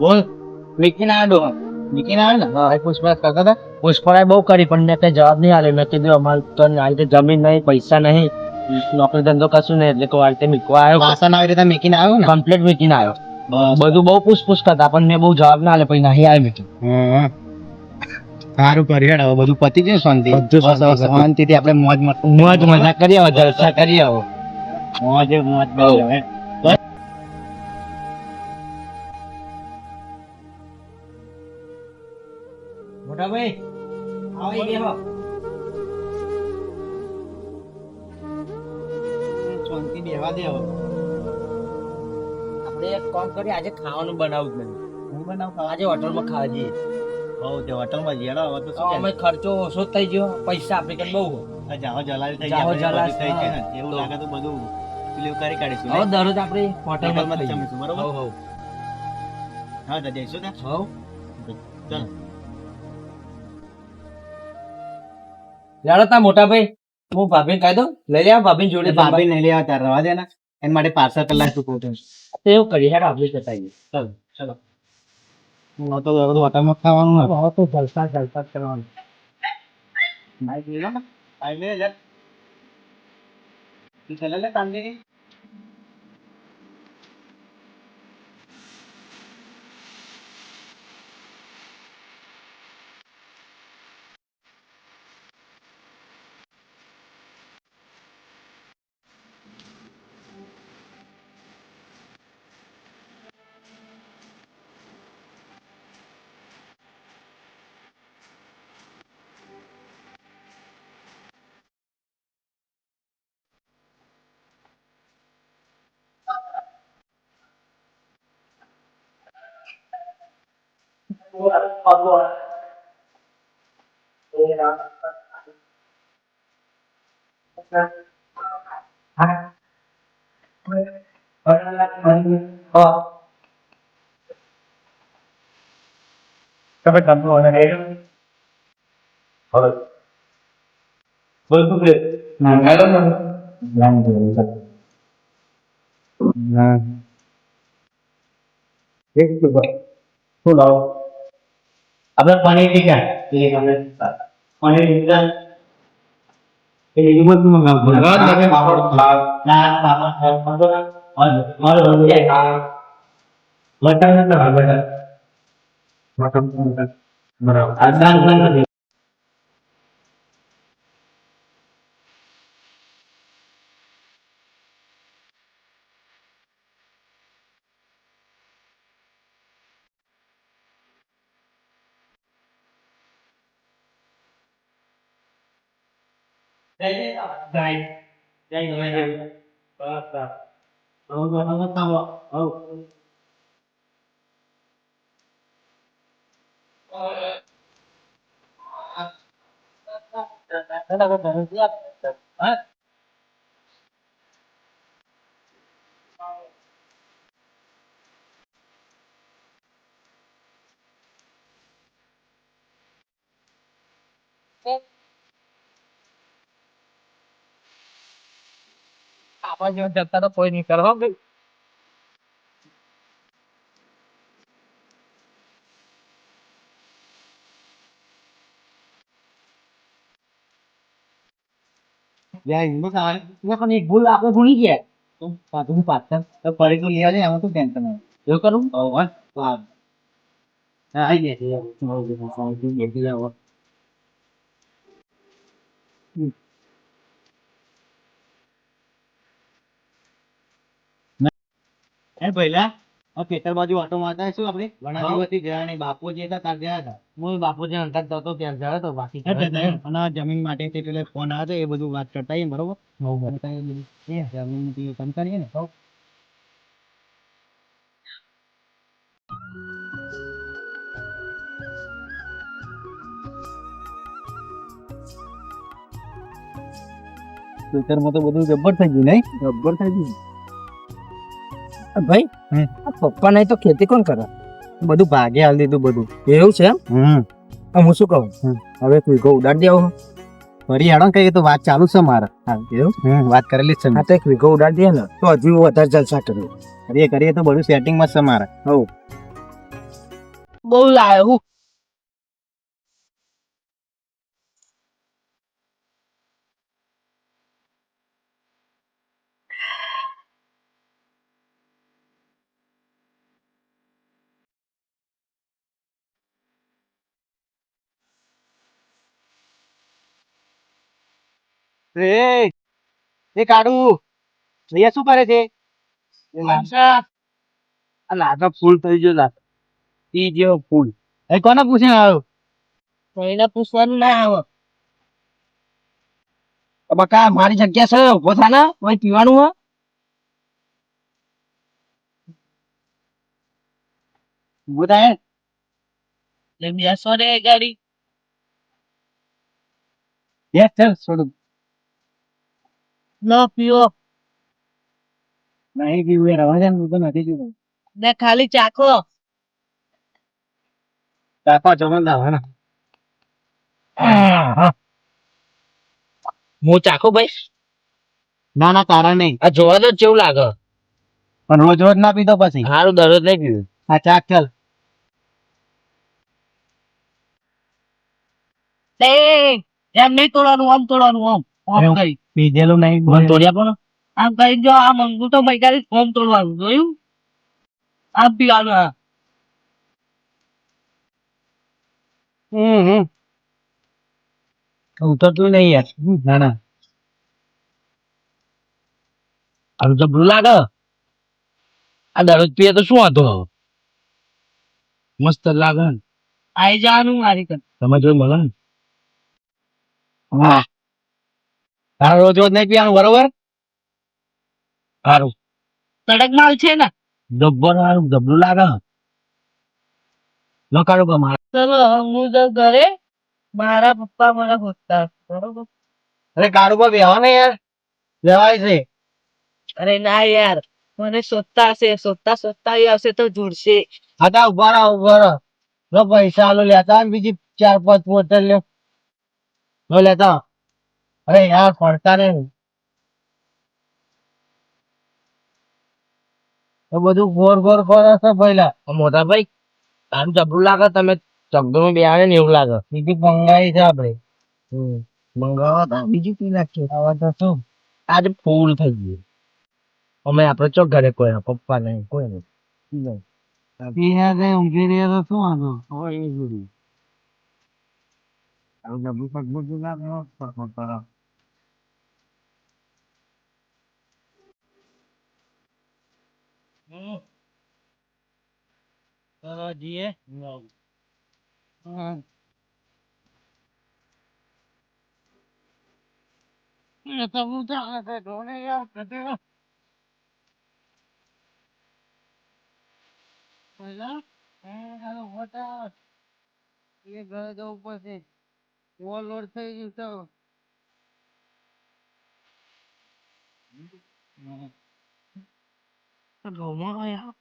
બોલ. મીકીને આડો વિકી ના? ને હા પૂછપરછ કરતા હતા. પૂછપરછ બહુ કરી પણ મેં કઈ જવાબ નહીં આલ્યો મેં કીધું અમારે તો આ રીતે જમીન નહીં પૈસા નહીં નોકરી ધંધો કશું નહીં એટલે કોઈ આ રીતે મીકવા આવ્યો. વાસણ આવી રીતે મીકીને આવ્યો ને? કમ્પ્લીટ મીકીને આવ્યો. બધું બહુ પૂછપૂછ કરતા પણ મેં બહુ જવાબ ના આલ્યો પછી નહીં આવ્યો મીકીને સારું હેડ હવે બધું પતી ગયું શાંતિ. શાંતિથી આપણે મોજ મોજ મજા કરી આવો જલસા કરી આવો મોજ મોજ કરી મોટા ભાઈ આવો ઈ બેહો. શાંતિ બેહવા દે હવે આપણે એક કામ કરીએ આજે ખાવાનું બનાવું જ નહીં હું બનાવ? આજે હોટલમાં ખાવા જઈએ. હોવ તે હોટલમાં જઈએ. હવે તો શું અમે ખર્ચો ઓછો થઈ ગયો પૈસા આપણે કેમ બહુ. જાહો જલાલી થઈ જાહો જલાલી, થઈ જાય ને એવું લાગે તો બધું પેલું કરી કાઢીશું હવે? દરરોજ આપણે હોટલમાં જમીશું, બરોબર? હવ હવ. હા તો જઈશું ને? હવ. ચાલો. જાડો તા મોટા ભાઈ હું ભાભીને કહી દઉં લઈ લેવા ભાભીને જોડે ભાભી નહીં લેવા તાર રવા દેના એના માટે પાર્સલ કલાક ચૂકવું છું એવું કરી હેડ આપણે જતા ચાલો ચલો. હું તો હોટલમાં ખાવાનું હવે તો જલસા જલસા જ કરવાનું. ભાઈ જોઈ લો ને. ભાઈ લે યાર તું ચાલે લે કામ દે તમે કામનો અને એ હવે બોલ તું કે ના હેલો ને ના ના એક તો શું લાવો આપણે પનીર ટીકા એ આપણે પનીર ટીકા એ હિંમત મંગાવ મંગાવ તમે પાપડ લાવ ના પાપડ પાપડ ઓર ઓર ઓર એ મટન ના બરાબર મટન બરાબર. આ દાન Đấy, dài Đây rồi này Vâng, vâng Vâng, vâng, vâng, xong ạ Vâng Đó là con đường આપણા જેવા જતા તો કોઈ નહીં કરો ભાઈ. હિંગો ખાવાની? મેં પણ એક ભૂલ આપણે ભૂલી ગયા. તો પાછું પાછળ. તો ફરી તો લેવા જાય એમાં તો ટેન્શન આવે. એવું કરું? હવ હા. હા આઈ ગયા એ ખેતર બાજુ ઓટો મારતા શું આપણે? ઘણા દિવસથી ગયા નહીં બાપુ જે હતા તાર ગયા હતા. હું બાપુજી અંતર જતો ત્યાં જતો તો બાકી અને જમીન માટે તે પેલે ફોન આવ્યો એ બધું વાત કરતા બરોબર? જમીનથી કામ કરીએ ને. ખેતરમાં તો બધું જબ્બર થઈ ગયું નહીં? જબ્બર થઈ ગયું. ભાઈ? આ પપ્પા નહીં તો ખેતી કોણ કરે? બધું ભાગે હાલ દીધું બધું. એવું છે એમ? હું શું કહું? હવે તું વીઘો ઉડાડી દેવો. ફરી હેડો કઈ તો વાત ચાલુ છે મારે. એવું? વાત કરેલી છે. હા તો એક વીઘો ઉડાડી દે ને તો હજુ વધારે જલસા કરું. કરીએ કરીએ તો બધું સેટિંગમાં છે મારે. હવ. બહુ લાયો હું. એ એ કાઢું ભૈયા શું કરે છે? એ લા- આ લાગે ફૂલ થઈ ગયો લાગે ઈ જેવો ફૂલ. એ કોને પૂછીને આવ્યો? કોઈને પૂછવાનું ના આવો. બકા મારી જગ્યા છે ઊભો થા ને કોઈ પીવાનું હે. ઊભો થાય લે બેસો રે ગાડી. યસ છોડું. ન પીઓ. નહીં પીવું યાર ને, હું તો નથી પીવું. ને ખાલી ચાખો. ચાખો જમણ લાવે ને હું ચાખો ભાઈ? ના ના તારા નહીં. આ જોવા તો કેવું લાગે. પણ રોજ રોજ ના પીતો પછી. સારું દરરોજ નહીં પીવું. આ ચાક ચાલ. એમ નહીં તોડવાનું આમ તોડવાનું આમ. આમ કઈ. પીધેલું નહીં મને તોડ્યા પણ. આમ કઈ જો આ મંગુ તો મૈકારી ફોન તોડવાનું જોયું? આમ પીવાનું હા. હમ હમ. ઉતરતું નહીં યાર. ના ના. આનું જબરું લાગે. આ દરરોજ પીએ તો શું વાંધો? મસ્ત લાગે. આવી આઈ જવાનું મારી તમે જોઈ મળે હા. તારા રોજ રોજ નહીં પીવાનું બરોબર? સારું તડક માલ છે ને? જબ્બર સારું જબરું લાગે. લખાડો કે મારા ચલો હું તો ઘરે. મારા પપ્પા મને પૂછતા બરોબર? અરે ગાડું પર બેહો ને યાર. લેવાય છે. અરે ના યાર મને શોધતા હશે શોધતા શોધતા આવશે તો જોડશે. હા તા ઊભા રહો ઊભા રહો. પૈસા લો લેતા બીજી ચાર પાંચ બોટલ લો લેતા. અરે યાર પડતા ને તો બધું ગોર ગોર ગોર હશે પહેલા મોટા ભાઈ આમ જબરું લાગે તમે ચકડોમાં બેહાડે ને એવું લાગે. બીજું મંગાવી છે આપડે. મંગાવો તો બીજું પી નાખ્યું. આવા તો શું? આજે ફૂલ થઈ ગયું. અમે આપડે ચો ઘરે કોઈ પપ્પા નહીં કોઈ નહીં. પીને કઈ ઊંઘી રહ્યા તો શું વાંધો એ. આવું પગબુ કરો. ચલો જીએ હા. એ તો હું ચાલે છે, જોને યાર, કદે. પહેલા? એ હાલો, હોટા. એ ઘરે જવું પડશે ઓવરલોડ થઈ ગયું તો ઘઉંમાં આયા.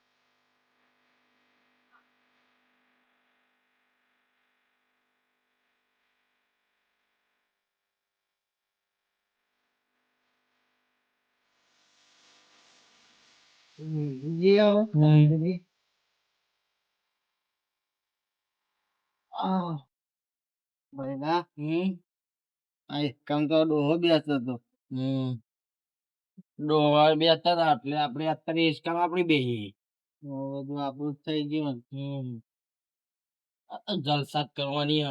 જી આવો દીદી. આહ. ભાઈના આ એક કામ તો ડોહો બેસતો હતો હમ ડોહા બે હતા એટલે આપણે અત્યારે હિસકામાં આપણી બે બધું આપણું થઈ ગયું ને. હમ આ તો જલસા જ કરવાની.